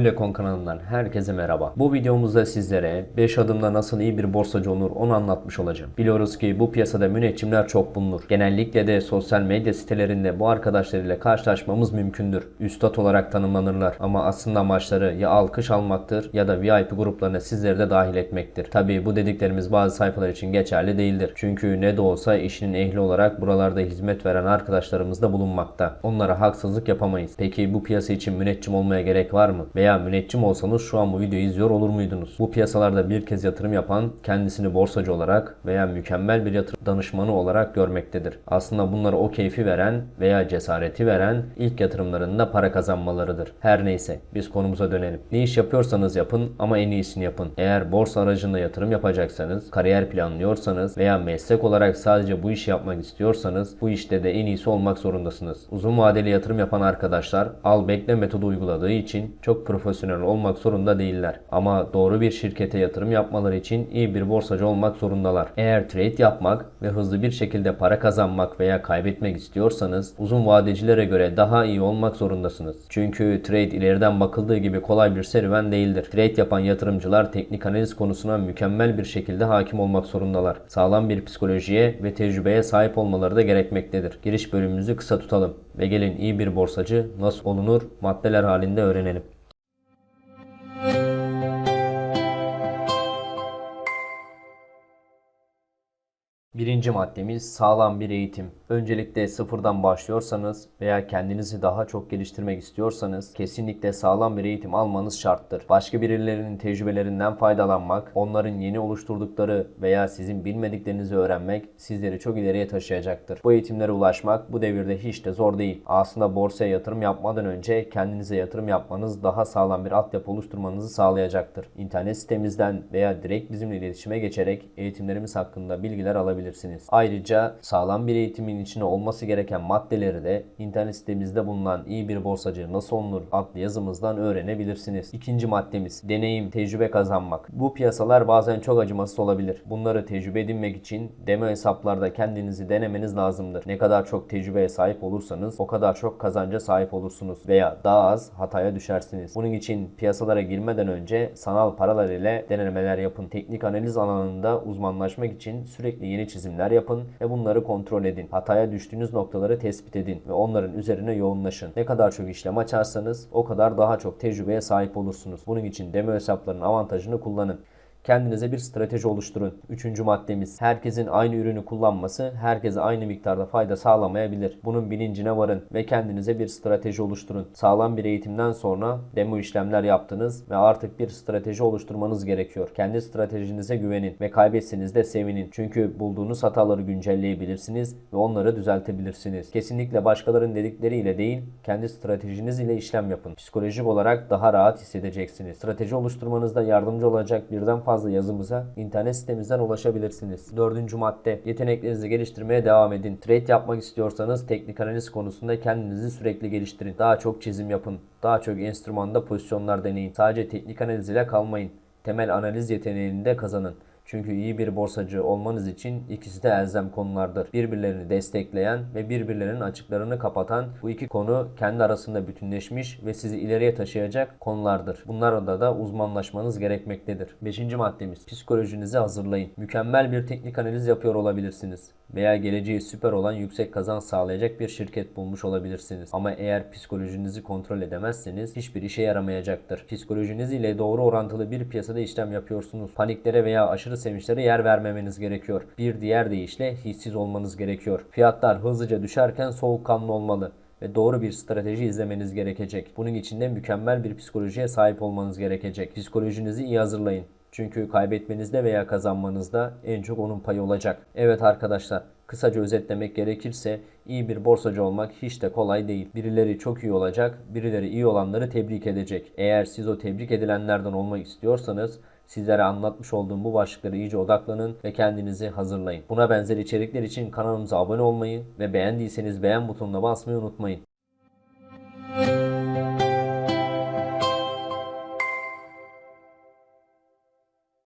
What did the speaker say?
Bulle.com kanalından herkese merhaba. Bu videomuzda sizlere 5 adımda nasıl iyi bir borsacı olur onu anlatmış olacağım. Biliyoruz ki bu piyasada müneccimler çok bulunur. Genellikle de sosyal medya sitelerinde bu arkadaşlarıyla karşılaşmamız mümkündür. Üstad olarak tanımlanırlar ama aslında amaçları ya alkış almaktır ya da VIP gruplarına sizleri de dahil etmektir. Tabi bu dediklerimiz bazı sayfalar için geçerli değildir. Çünkü ne de olsa işinin ehli olarak buralarda hizmet veren arkadaşlarımız da bulunmakta. Onlara haksızlık yapamayız. Peki bu piyasa için müneccim olmaya gerek var mı? Veya müneccim olsanız şu an bu videoyu izliyor olur muydunuz? Bu piyasalarda bir kez yatırım yapan kendisini borsacı olarak veya mükemmel bir yatırım danışmanı olarak görmektedir. Aslında bunlara o keyfi veren veya cesareti veren ilk yatırımlarında para kazanmalarıdır. Her neyse biz konumuza dönelim. Ne iş yapıyorsanız yapın ama en iyisini yapın. Eğer borsa aracında yatırım yapacaksanız, kariyer planlıyorsanız veya meslek olarak sadece bu işi yapmak istiyorsanız bu işte de en iyisi olmak zorundasınız. Uzun vadeli yatırım yapan arkadaşlar al bekle metodu uyguladığı için çok profesyonel olmak zorunda değiller. Ama doğru bir şirkete yatırım yapmaları için iyi bir borsacı olmak zorundalar. Eğer trade yapmak ve hızlı bir şekilde para kazanmak veya kaybetmek istiyorsanız uzun vadecilere göre daha iyi olmak zorundasınız. Çünkü trade ileriden bakıldığı gibi kolay bir serüven değildir. Trade yapan yatırımcılar teknik analiz konusuna mükemmel bir şekilde hakim olmak zorundalar. Sağlam bir psikolojiye ve tecrübeye sahip olmaları da gerekmektedir. Giriş bölümümüzü kısa tutalım ve gelin iyi bir borsacı nasıl olunur maddeler halinde öğrenelim. Birinci maddemiz sağlam bir eğitim. Öncelikle sıfırdan başlıyorsanız veya kendinizi daha çok geliştirmek istiyorsanız kesinlikle sağlam bir eğitim almanız şarttır. Başka birilerinin tecrübelerinden faydalanmak, onların yeni oluşturdukları veya sizin bilmediklerinizi öğrenmek sizleri çok ileriye taşıyacaktır. Bu eğitimlere ulaşmak bu devirde hiç de zor değil. Aslında borsaya yatırım yapmadan önce kendinize yatırım yapmanız daha sağlam bir altyapı oluşturmanızı sağlayacaktır. İnternet sitemizden veya direkt bizimle iletişime geçerek eğitimlerimiz hakkında bilgiler alabilirsiniz. Ayrıca sağlam bir eğitimin içine olması gereken maddeleri de internet sitemizde bulunan iyi bir borsacı nasıl olunur adlı yazımızdan öğrenebilirsiniz. İkinci maddemiz deneyim, tecrübe kazanmak. Bu piyasalar bazen çok acımasız olabilir. Bunları tecrübe edinmek için demo hesaplarda kendinizi denemeniz lazımdır. Ne kadar çok tecrübeye sahip olursanız o kadar çok kazanca sahip olursunuz veya daha az hataya düşersiniz. Bunun için piyasalara girmeden önce sanal paralar ile denemeler yapın. Teknik analiz alanında uzmanlaşmak için sürekli yeni çizimler yapın ve bunları kontrol edin. Hataya düştüğünüz noktaları tespit edin ve onların üzerine yoğunlaşın. Ne kadar çok işlem açarsanız o kadar daha çok tecrübeye sahip olursunuz. Bunun için demo hesaplarının avantajını kullanın. Kendinize bir strateji oluşturun. Üçüncü maddemiz herkesin aynı ürünü kullanması herkese aynı miktarda fayda sağlamayabilir. Bunun bilincine varın ve kendinize bir strateji oluşturun. Sağlam bir eğitimden sonra demo işlemler yaptınız ve artık bir strateji oluşturmanız gerekiyor. Kendi stratejinize güvenin ve kaybetseniz de sevinin. Çünkü bulduğunuz hataları güncelleyebilirsiniz ve onları düzeltebilirsiniz. Kesinlikle başkalarının dedikleriyle değil, kendi stratejiniz ile işlem yapın. Psikolojik olarak daha rahat hissedeceksiniz. Strateji oluşturmanızda yardımcı olacak birden fazla yazımıza internet sitemizden ulaşabilirsiniz. Dördüncü madde. Yeteneklerinizi geliştirmeye devam edin. Trade yapmak istiyorsanız teknik analiz konusunda kendinizi sürekli geliştirin. Daha çok çizim yapın. Daha çok enstrümanda pozisyonlar deneyin. Sadece teknik analiz ile kalmayın. Temel analiz yeteneğini de kazanın. Çünkü iyi bir borsacı olmanız için ikisi de elzem konulardır. Birbirlerini destekleyen ve birbirlerinin açıklarını kapatan bu iki konu kendi arasında bütünleşmiş ve sizi ileriye taşıyacak konulardır. Bunlarda da uzmanlaşmanız gerekmektedir. Beşinci maddemiz psikolojinizi hazırlayın. Mükemmel bir teknik analiz yapıyor olabilirsiniz veya geleceği süper olan yüksek kazanç sağlayacak bir şirket bulmuş olabilirsiniz. Ama eğer psikolojinizi kontrol edemezseniz hiçbir işe yaramayacaktır. Psikolojiniz ile doğru orantılı bir piyasada işlem yapıyorsunuz. Paniklere veya aşırı sevinçlere yer vermemeniz gerekiyor. Bir diğer deyişle hissiz olmanız gerekiyor. Fiyatlar hızlıca düşerken soğukkanlı olmalı ve doğru bir strateji izlemeniz gerekecek. Bunun için de mükemmel bir psikolojiye sahip olmanız gerekecek. Psikolojinizi iyi hazırlayın. Çünkü kaybetmenizde veya kazanmanızda en çok onun payı olacak. Evet arkadaşlar, kısaca özetlemek gerekirse iyi bir borsacı olmak hiç de kolay değil. Birileri çok iyi olacak, birileri iyi olanları tebrik edecek. Eğer siz o tebrik edilenlerden olmak istiyorsanız Sizlere anlatmış olduğum bu başlıklara iyice odaklanın ve kendinizi hazırlayın. Buna benzer içerikler için kanalımıza abone olmayı ve beğendiyseniz beğen butonuna basmayı unutmayın. Müzik